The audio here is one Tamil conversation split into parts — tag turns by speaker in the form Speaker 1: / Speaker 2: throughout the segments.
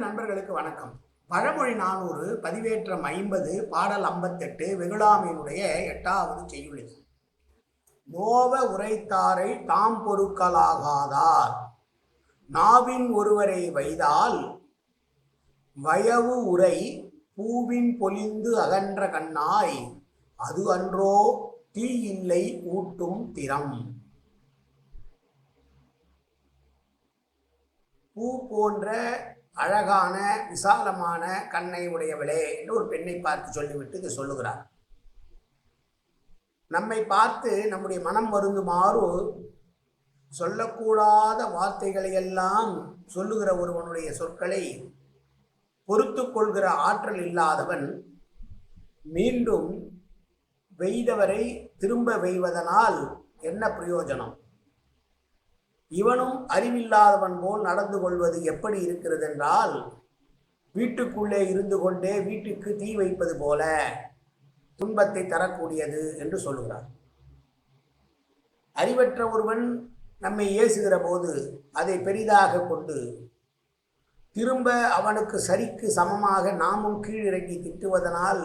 Speaker 1: நண்பர்களுக்கு வணக்கம். பழமொழி நானூறு பதிவேற்றம் ஐம்பது பாடல் ஐம்பத்தெட்டு வெகுளாமையினுடைய எட்டாவது செய்யுளி நோவ உரைத்தாரை தாம் பொருட்களாகாதார். நாவின் ஒருவரை வைதால் வயவு உரை பூவின் பொலிந்து அகன்ற கண்ணாய். அது அன்றோ தீ இல்லை ஊட்டும் திறம். பூ போன்ற அழகான விசாலமான கண்ணை உடையவளே என்று ஒரு பெண்ணை பார்த்து சொல்லிவிட்டு இது சொல்லுகிறார். நம்மை பார்த்து நம்முடைய மனம் வருந்துமாறு சொல்லக்கூடாத வார்த்தைகளை எல்லாம் சொல்லுகிற ஒருவனுடைய சொற்களை பொறுத்து கொள்கிற ஆற்றல் இல்லாதவன் மீண்டும் வெய்தவரை திரும்ப வெய்வதனால் என்ன பிரயோஜனம்? இவனும் அறிவில்லாதவன் போல் நடந்து கொள்வது எப்படி இருக்கிறது என்றால் வீட்டுக்குள்ளே இருந்து கொண்டே வீட்டுக்கு தீ வைப்பது போல துன்பத்தை தரக்கூடியது என்று சொல்லுகிறார். அறிவற்ற ஒருவன் நம்மை ஏசுகிற போது அதை பெரிதாக கொண்டு திரும்ப அவனுக்கு சரிக்கு சமமாக நாமும் கீழிறங்கி திட்டுவதனால்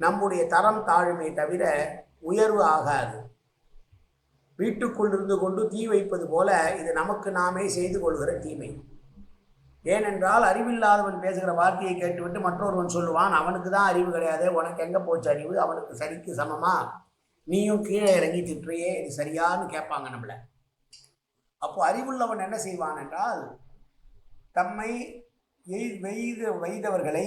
Speaker 1: நம்முடைய தரம் தாழ்மை தவிர உயர்வு ஆகாது. வீட்டுக்குள் இருந்து கொண்டு தீ வைப்பது போல இது நமக்கு நாமே செய்து கொள்கிற தீமை. ஏனென்றால் அறிவில்லாதவன் பேசுகிற வார்த்தையை கேட்டுவிட்டு மற்றொருவன் சொல்லுவான் அவனுக்கு தான் அறிவு கிடையாது உனக்கு எங்கே போச்சு அறிவு? அவனுக்கு சரிக்கு சமமா? நீயும் கீழே இறங்கி திட்டுறியே இது சரியான்னு கேட்பாங்க நம்மளை. அப்போ அறிவுள்ளவன் என்ன செய்வான் என்றால் தம்மை வெய்த வைதவர்களை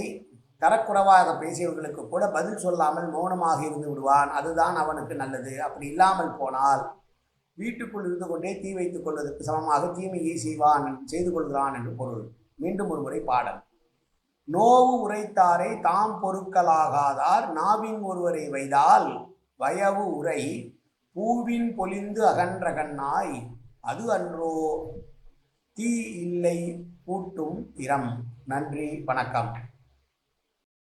Speaker 1: தரக்குறைவாக பேசியவர்களுக்கு கூட பதில் சொல்லாமல் மௌனமாக இருந்து விடுவான். அதுதான் அவனுக்கு நல்லது. அப்படி இல்லாமல் போனால் வீட்டுக்குள் இருந்து கொண்டே தீ வைத்துக் கொள்வதற்கு சமமாக தீமையை செய்வான் செய்து கொள்கிறான் என்று பொருள். மீண்டும் ஒரு முறை பாடல். நோவு உரைத்தாரை தாம் பொருட்களாகாதார் நாவின் ஒருவரை வைத்தால் வயவு உரை பூவின் பொலிந்து அகன்ற கண்ணாய் அது அன்றோ? தீ இல்லை கூட்டும் இரம். நன்றி வணக்கம்.